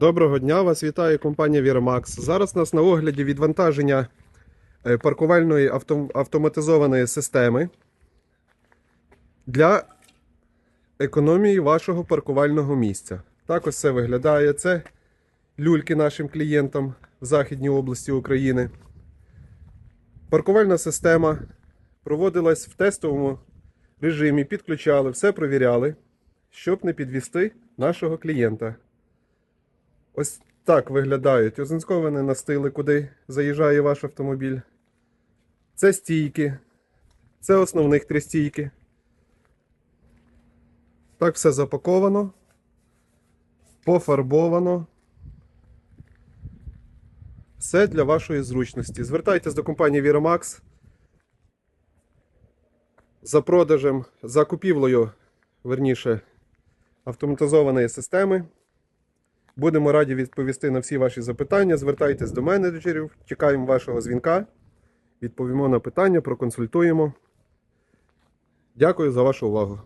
Доброго дня, вас вітає компанія Вірмакс. Зараз у нас на огляді відвантаження е, паркувальної авто- автоматизованої системи для економії вашого паркувального місця. Так ось це виглядає. Це люльки нашим клієнтам в Західній області України. Паркувальна система проводилась в тестовому режимі, підключали, все провіряли, щоб не підвести нашого клієнта. Ось так виглядають озинськовані настили, куди заїжджає ваш автомобіль. Це стійки. Це основних три стійки. Так все запаковано, пофарбовано. Все для вашої зручності. Звертайтесь до компанії Vіромакс за продажем, за купівлею, верніше, автоматизованої системи. Будемо раді відповісти на всі ваші запитання. Звертайтесь до менеджерів, чекаємо вашого дзвінка. Відповімо на питання, проконсультуємо. Дякую за вашу увагу.